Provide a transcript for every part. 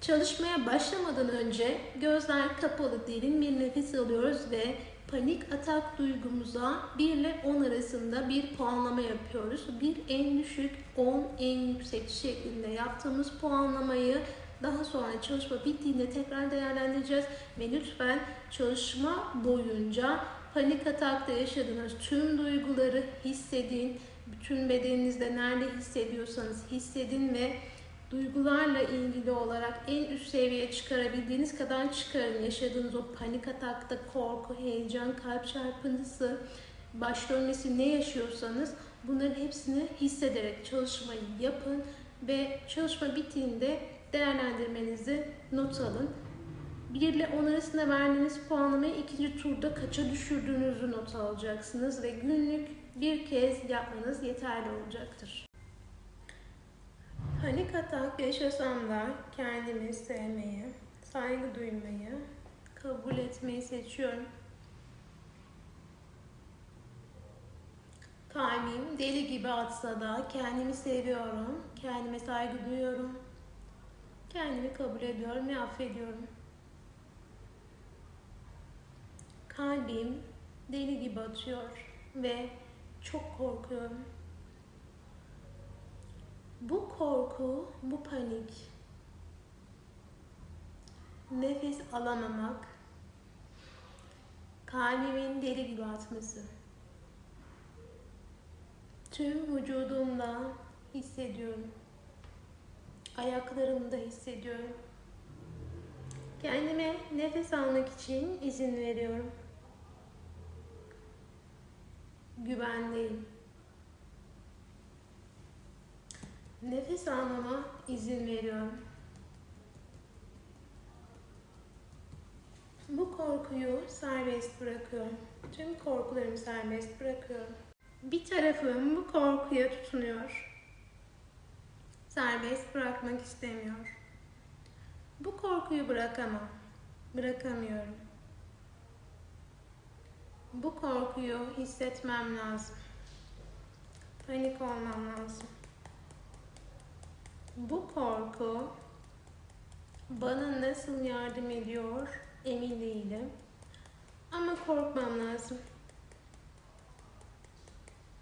Çalışmaya başlamadan önce gözler kapalı derin bir nefes alıyoruz ve panik atak duygumuza 1 ile 10 arasında bir puanlama yapıyoruz. 1 en düşük, 10 en yüksek şeklinde yaptığımız puanlamayı daha sonra çalışma bittiğinde tekrar değerlendireceğiz ve lütfen çalışma boyunca panik atakta yaşadığınız tüm duyguları hissedin. Bütün bedeninizde nerede hissediyorsanız hissedin ve duygularla ilgili olarak en üst seviyeye çıkarabildiğiniz kadar çıkarın. Yaşadığınız o panik atakta korku, heyecan, kalp çarpıntısı, baş dönmesi ne yaşıyorsanız bunların hepsini hissederek çalışmayı yapın ve çalışma bittiğinde değerlendirmenizi not alın. 1 ile 10 arasında verdiğiniz puanlamayı ikinci turda kaça düşürdüğünüzü not alacaksınız ve günlük bir kez yapmanız yeterli olacaktır. Yaşasam da kendimi sevmeyi, saygı duymayı, kabul etmeyi seçiyorum. Kalbim deli gibi atsa da kendimi seviyorum, kendime saygı duyuyorum, kendimi kabul ediyorum ve affediyorum. Kalbim deli gibi atıyor ve çok korkuyorum. Bu korku, bu panik, nefes alamamak, kalbimin deli gibi atması. Tüm vücudumda hissediyorum. Ayaklarımda hissediyorum. Kendime nefes almak için izin veriyorum. Güvendeyim. Nefes almama izin veriyorum. Bu korkuyu serbest bırakıyorum. Tüm korkularımı serbest bırakıyorum. Bir tarafım bu korkuya tutunuyor. Serbest bırakmak istemiyor. Bu korkuyu bırakamam. Bırakamıyorum. Bu korkuyu hissetmem lazım. Panik olmam lazım. Bu korku bana nasıl yardım ediyor emin değilim. Ama korkmam lazım.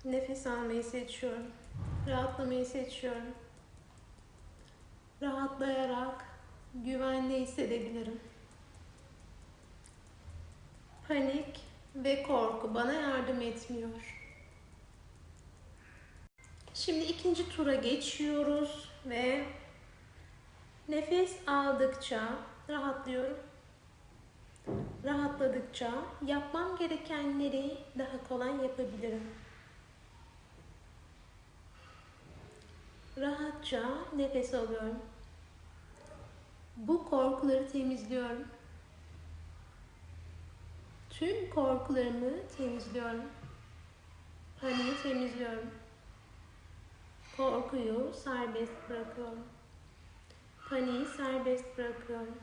Nefes almayı seçiyorum. Rahatlamayı seçiyorum. Rahatlayarak güvende hissedebilirim. Panik ve korku bana yardım etmiyor. Şimdi ikinci tura geçiyoruz ve nefes aldıkça rahatlıyorum. Rahatladıkça yapmam gerekenleri daha kolay yapabilirim. Rahatça nefes alıyorum. Bu korkuları temizliyorum. Tüm korkularımı temizliyorum. Paniği temizliyorum. Korkuyu serbest bırakıyorum. Paniği serbest bırakıyorum.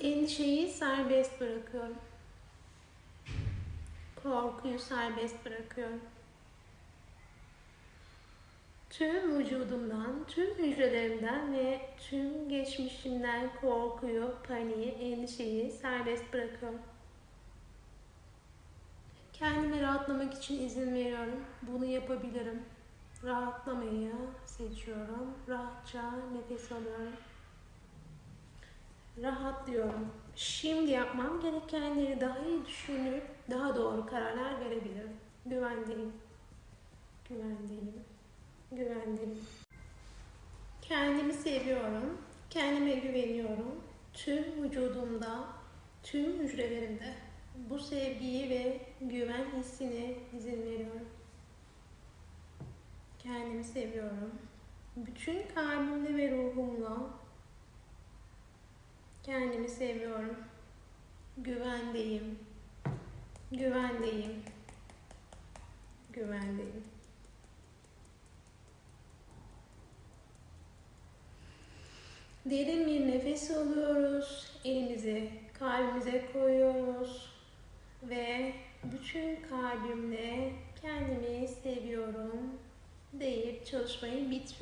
Endişeyi serbest bırakıyorum. Korkuyu serbest bırakıyorum. Tüm vücudumdan, tüm hücrelerimden ve tüm geçmişimden korkuyu, paniği, endişeyi serbest bırakıyorum. Kendime rahatlamak için izin veriyorum. Bunu yapabilirim. Rahatlamayı seçiyorum. Rahatça nefes alıyorum. Rahatlıyorum. Şimdi yapmam gerekenleri daha iyi düşünüp daha doğru kararlar verebilirim. Güvendeyim. Güvendeyim. Güvendeyim. Kendimi seviyorum. Kendime güveniyorum. Tüm vücudumda, tüm hücrelerimde bu sevgiyi ve güven hissine izin veriyorum. Kendimi seviyorum. Bütün kalbimle ve ruhumla kendimi seviyorum. Güvendeyim. Güvendeyim. Güvendeyim. Derin bir nefes alıyoruz. Elimizi kalbimize koyuyoruz. Ve bütün kalbimle kendimi seviyorum. Değil çalışmayı bitiriyor.